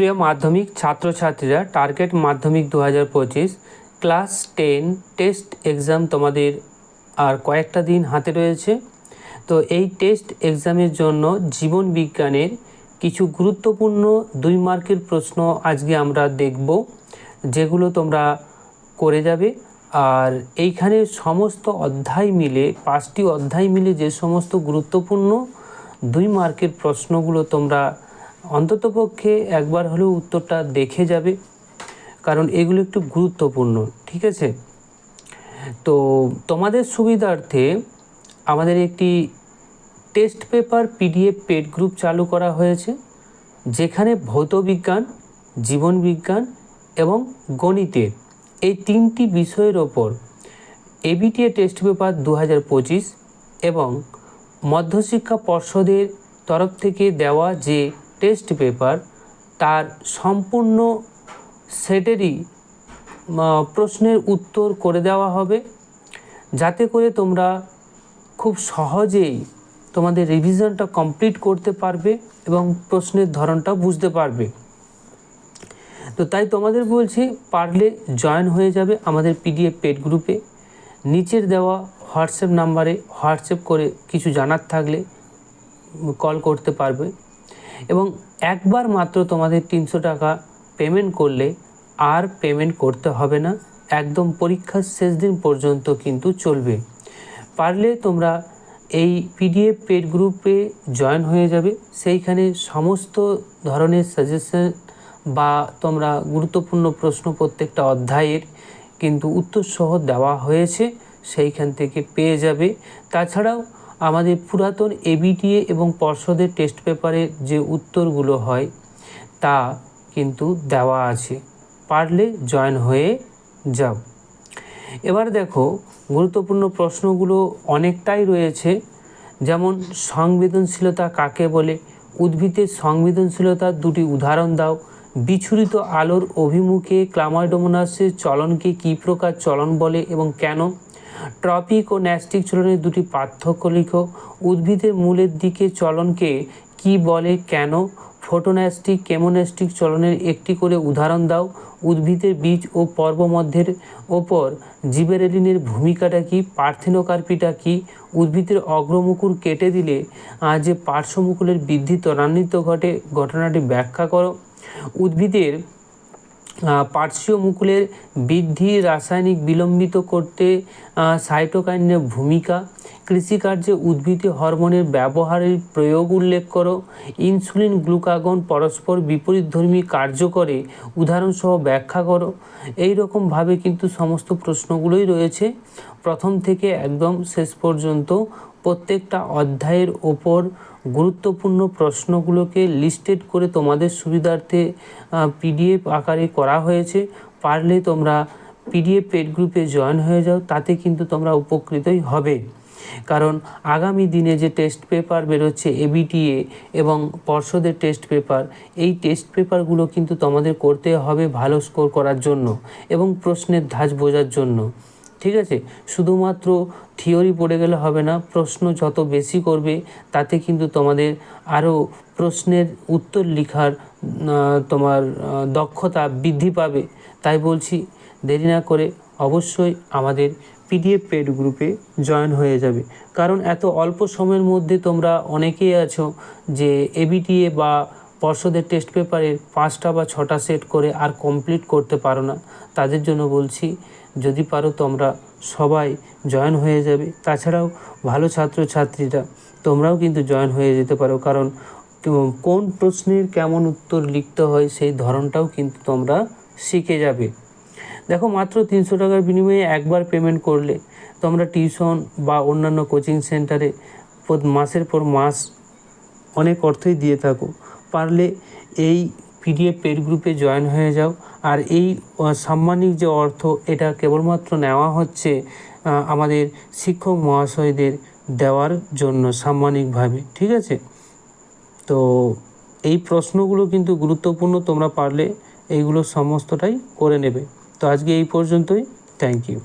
প্রিয় মাধ্যমিক ছাত্রছাত্রীরা টার্গেট মাধ্যমিক দু হাজার পঁচিশ ক্লাস টেন টেস্ট এক্সাম তোমাদের আর কয়েকটা দিন হাতে রয়েছে। তো এই টেস্ট এক্সামের জন্য জীবন বিজ্ঞানের কিছু গুরুত্বপূর্ণ দুই মার্কের প্রশ্ন আজকে আমরা দেখব, যেগুলো তোমরা করে যাবে। আর এইখানে সমস্ত অধ্যায় মিলে, পাঁচটি অধ্যায় মিলে যে সমস্ত গুরুত্বপূর্ণ দুই মার্কের প্রশ্নগুলো তোমরা অন্ততপক্ষে একবার হলেও উত্তরটা দেখে যাবে, কারণ এগুলো একটু গুরুত্বপূর্ণ, ঠিক আছে? তো তোমাদের সুবিধার্থে আমাদের একটি test paper PDF paid group চালু করা হয়েছে, যেখানে ভৌতবিজ্ঞান, জীবনবিজ্ঞান এবং গণিতের এই তিনটি বিষয়ের ওপর এবিটিএ টেস্ট পেপার দু হাজার পঁচিশ এবং মধ্যশিক্ষা পর্ষদের তরফ থেকে দেওয়া যে টেস্ট পেপার, তার সম্পূর্ণ সেটেরই প্রশ্নের উত্তর করে দেওয়া হবে। যাতে করে তোমরা খুব সহজেই তোমাদের রিভিশনটা কমপ্লিট করতে পারবে এবং প্রশ্নের ধরনটা বুঝতে পারবে। তো তাই তোমাদের বলছি, পারলে জয়েন হয়ে যাবে আমাদের পিডিএফ পেড গ্রুপে নিচের দেওয়া হোয়াটসঅ্যাপ নাম্বারে হোয়াটসঅ্যাপ করে কিছু জানার থাকলে কল করতে পারবে। এবং একবার মাত্র তোমাদের তিনশো টাকা পেমেন্ট করলে আর পেমেন্ট করতে হবে না। একদম পরীক্ষার শেষ দিন পর্যন্ত কিন্তু চলবে। পারলে তোমরা এই পিডিএফ পেড গ্রুপে জয়েন হয়ে যাবে। সেইখানে সমস্ত ধরনের সাজেশন বা তোমরা গুরুত্বপূর্ণ প্রশ্ন প্রত্যেকটা অধ্যায়ের কিন্তু উত্তরসহ দেওয়া হয়েছে। সেইখান থেকে পেয়ে যাবে। তাছাড়াও আমাদের পুরাতন এবিটিএ এবং পর্ষদের টেস্ট পেপারের যে উত্তরগুলো হয়, তা কিন্তু দেওয়া আছে। পারলে জয়েন হয়ে যাও। এবার দেখো, গুরুত্বপূর্ণ প্রশ্নগুলো অনেকটাই রয়েছে। যেমন, সংবেদনশীলতা কাকে বলে? উদ্ভিদের সংবেদনশীলতার দুটি উদাহরণ দাও। বিচ্ছুরিত আলোর অভিমুখে ক্লামাইডোমোনাসের চলনকে কী প্রকার চলন বলে এবং কেন? ট্রপিক ও ন্যাস্টিক চলনের দুটি পার্থক্য লিখো। উদ্ভিদের মূলের দিকে চলনকে কি বলে, কেন? ফোটোন্যাস্টিক, কেমোন্যাস্টিক চলনের একটি করে উদাহরণ দাও। উদ্ভিদের বীজ ও পর্বমধ্যের ওপর জিবেরেলিনের ভূমিকাটা কি? পার্থেনোকার্পিটা কি? উদ্ভিদের অগ্রমুকুর কেটে দিলে যে পার্শ্বমুকুলের বৃদ্ধি ত্বরান্বিত ঘটে, ঘটনাটি ব্যাখ্যা করো। উদ্ভিদের পার্শ্বীয় মুকুলের বৃদ্ধি রাসায়নিক বিলম্বিত করতে সাইটোকাইনের ভূমিকা, কৃষিকার্যে উদ্ভিদে হরমোনের ব্যবহারের প্রয়োগ উল্লেখ করো, ইনসুলিন গ্লুকাগন পরস্পর বিপরীতধর্মী কার্য করে, উদাহরণসহ ব্যাখ্যা করো। এই রকমভাবে কিন্তু সমস্ত প্রশ্নগুলোই রয়েছে। প্রথম থেকে একদম শেষ পর্যন্ত প্রত্যেকটা অধ্যায়ের ওপর গুরুত্বপূর্ণ প্রশ্নগুলোকে লিস্টেড করে তোমাদের সুবিধার্থে পিডিএফ আকারে করা হয়েছে। পারলে তোমরা পিডিএফ পেড গ্রুপে জয়েন হয়ে যাও, তাতে কিন্তু তোমরা উপকৃতই হবে। কারণ আগামী দিনে যে টেস্ট পেপার বেরোচ্ছে এবিটিএ এবং পর্ষদের টেস্ট পেপার এই টেস্ট পেপারগুলো কিন্তু তোমাদের করতে হবে ভালো স্কোর করার জন্য এবং প্রশ্নের ধাঁচ বোঝার জন্য। ঠিক আছে? শুধুমাত্র থিওরি পড়ে গেলে হবে না, প্রশ্ন যত বেশি করবে, তাতে কিন্তু তোমাদের আরও প্রশ্নের উত্তর লেখার তোমার দক্ষতা বৃদ্ধি পাবে। তাই বলছি, দেরি না করে অবশ্যই আমাদের পিডিএফ পেড গ্রুপে জয়েন হয়ে যাবে। কারণ এত অল্প সময়ের মধ্যে তোমরা অনেকেই আছো যে এবিটিএ বা পর্ষদের টেস্ট পেপারের পাঁচটা বা ছটা সেট করে আর কমপ্লিট করতে পারো না। তাদের জন্য বলছি যদি পারো তোমরা সবাই জয়েন হয়ে যাবে। তাছাড়াও ভালো ছাত্রছাত্রীরা, তোমরাও কিন্তু জয়েন হয়ে যেতে পারো, কারণ কোন প্রশ্নের কেমন উত্তর লিখতে হয় সেই ধরনটাও কিন্তু তোমরা শিখে যাবে। দেখো, মাত্র তিনশো টাকার বিনিময়ে একবার পেমেন্ট করলে তোমরা টিউশন বা অন্যান্য কোচিং সেন্টারে মাসের পর মাস অনেক অর্থই দিয়ে থাকো। পারলে এই পিডিএফ পেড গ্রুপে জয়েন হয়ে যাও। আর এই সাম্মানিক যে অর্থ, এটা কেবলমাত্র নেওয়া হচ্ছে আমাদের শিক্ষক মহাশয়দের দেওয়ার জন্য সাম্মানিকভাবে, ঠিক আছে? তো এই প্রশ্নগুলো কিন্তু গুরুত্বপূর্ণ, তোমরা পারলে এইগুলো সমস্তটাই করে নেবে। তো আজকে এই পর্যন্তই। Thank you